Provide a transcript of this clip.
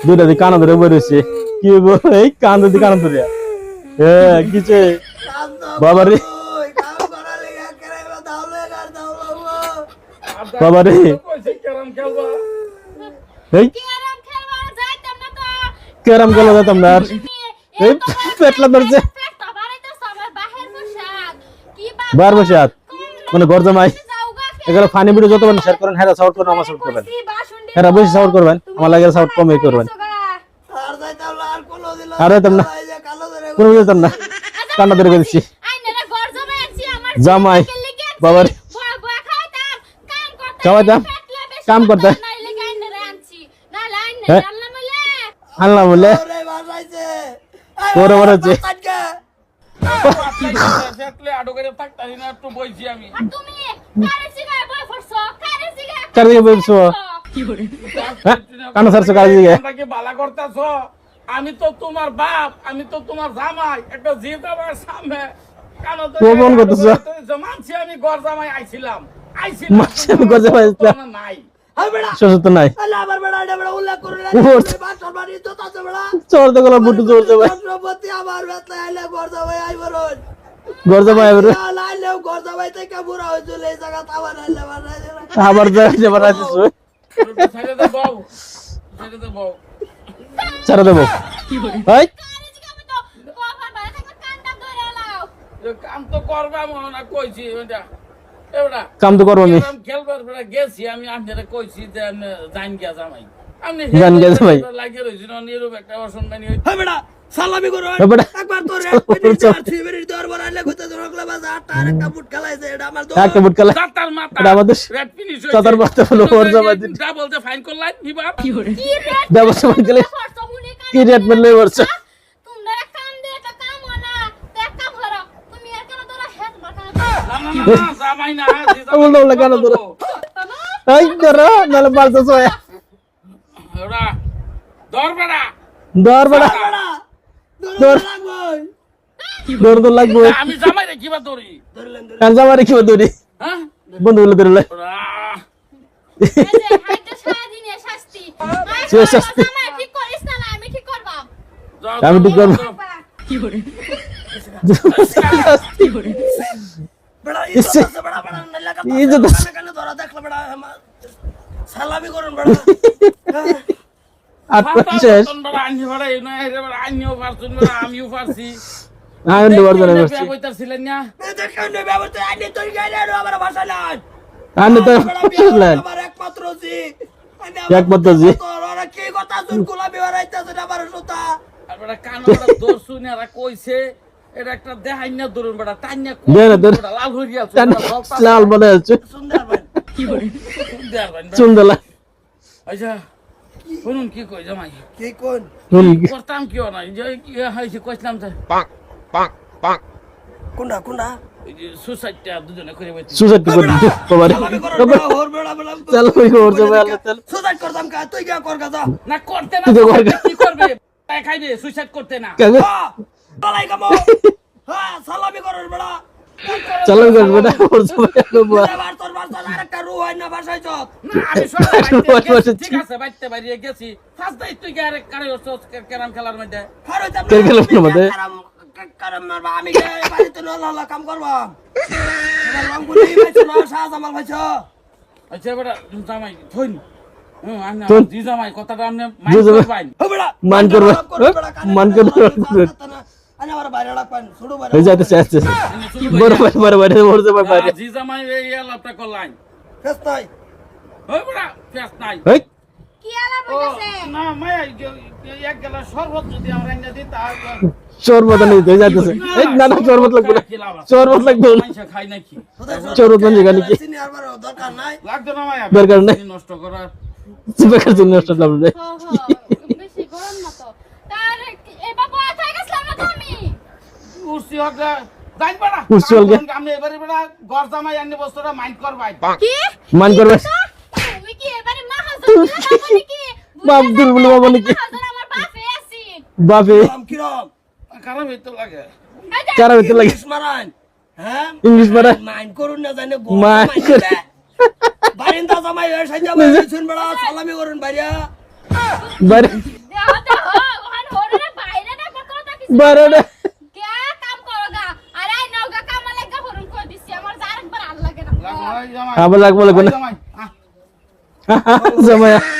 দুইটা দিয়ে কানা ধরে বেরোছে কি? এই কান ধরে কানা ধরে এ কিছে বাবা রে বাবা রে কেরাম খেলবা এই ক্যারাম গেল যেতাম না আর এই পেটলা ধরছে বার বসে মানে ঘর জমাই যাওগা এগুলো ফানি ভিডিও যত শেয়ার করেন হ্যাঁ সাউট করেন আমার সাউট করবেন। হ্যাঁ বেশি সাউট করবেন আমার লাগে সাউট কমই করবেন। আর যেতাম না। কোনো যেতাম না। কান্না ধরে ঘর জমাই বাবার। খাইতাম কাম করতাম। হ্যাঁ। আনলাম বলে। ওরে ওরে হচ্ছে। করে দিকে বলছো? হ্যাঁ? সারছো কার দিকে? বালা করতেছো? আমি তো তোমার বাপ আমি তো তোমার জামাই একটা জিদ আমার সামনে প্রমাণ করতেছো? মানছি আমি ঘর জামাই আইছিলাম। আইছিলাম ঘর জামাই নাই। শ্বশুর তো নাই। চোর তো বুটু ভাই এবারে আবার যাবার আছিস ছেড়ে দেবো। ভাই। কাম তো করবা মনে কইছি কাম তো করব আমি খেলবার বেড়া গেছি আমি আপনারা কইছি যে আমি জান গিয়া জামাই। আপনি জান গিয়া জামাই। লাগিয়ে রয়েছিল নিরূপ একটা অসম্মানী হই হ্যাঁ বেড়া সালামি করো একবার তোর সালামি করছ। মিনিট দর বড় আইলে ঘুরতে ধরকলে বাজা আটটা আর একটা বুট খেলাইছে এটা আমার দোষ একটা বুট খেলা মাথা। এটা আমাদের রেড ফিনিশ দাতার মাথা হলো ওর জামাই দিন। যে ফাইন করলাই কি সময় গেলে মুনি কি মেলে পড়ছে তোমরা কাম দে তো কাম না তে কাম করো তুমি আর কেন তোরা হেড মাথা জামাই জামাই বলল, কেন ধরো? এই ধরো নাহলে বালতা সয়া বেড়া বেড়া তো লাগবে আমি জামাই রে কিবা কি দৌড়ি হ্যাঁ বন্ধু বলে ধরলে শাস্তি আমি ঠিক করব। ইচ্ছে। ইজ্জত আমিও পারছি। একমাত্র জি। কি কথা জুন গোলাপি বাড়াইতেছে না আমার সুতা। আর বেড়া কানো বেড়া কইছে, এটা একটা দেহাই না ধরুন লাল আছে, সুন্দর ভাই আচ্ছা, শুনুন কি কই জামাই? কি কোন? করতাম কিও না, যে কি হয়েছে কইছিলাম যে, কোনটা কোনটা সুসাইডটা দুজনে করে বইতে। সুসাইড করে দিতে বাবারে সালামি করুন বেড়া ওর বেড়া বেড়া চল ওই ওর যাবে আল্লাহ চল। সুসাইড করতাম কা? তুই কি কর গা না করতে না তুই তো করতে, করবি। কি করবে? খাইবে সুইসাইড করতে না। কামো হ্যাঁ সালামি করুন বেড়া। চলো গেল বেটা ওর যাবে আল্লাহ বুয়া। এবার তোর বাসা আরেকটা রু হয় না আমি সব বাইতে বস, বস, ঠিক আছে বাইতে বাইরে গেছি। ফার্স্ট দাই তুই গারে কারে হচ্ছস ক্যারাম খেলার মধ্যে? খার হইতাম কে গেল মধ্যে? কারাম কারাম মারবা? আমি গে বাড়িতে কাম করবা? এবার রংপুরি ভাইছো না শাহজামাল ভাইছো আচ্ছা বেটা জামাই থইন। মান করবে, মান করবে। বাইরে এই যাইতেছে না যাইতেছে এই না না শরবত লাগবে না। শরবত লাগবে না। মানুষ খাই নাকি? শরবত গানি কি। চিনি আর বারো দরকার নাই। দরকার নেই। নষ্ট করার বেকার জন্য নষ্ট লাভ নেই হো হো বেশি গরম না তো তার বাবা আথাই গেছলাম না হকলা বেটা হলগে। আমি এবারে বেটা ঘর জামাই আনি বস্তুটা মাইন্ড করবাই। কি? মান করবে তুমি কি এবারে মাহাজন দিলা নাকি? বাপ দুর্বল বাবা নাকি? আমার বাপে আছি। বাপে। কিরম কিরম? খারাপ হইতে লাগে? এই যে, লাগে? ইংলিশ হ্যাঁ? ইংলিশ মারা মাইন্ড করুন না জানে মাইন্ড করে। বারিন্দা জামাই এর সাইজা বাই শুন বড়া সালামি করুন বাইরে। বাইরে দে বারোটা কে কাম করো গা আরে আই নগা কাম লাগা হরুন কই দিছি আমার যা আরেকবার আর লাগে না লাগো, এই জামাই। আবার লাগবো লাগবো না। জামাই,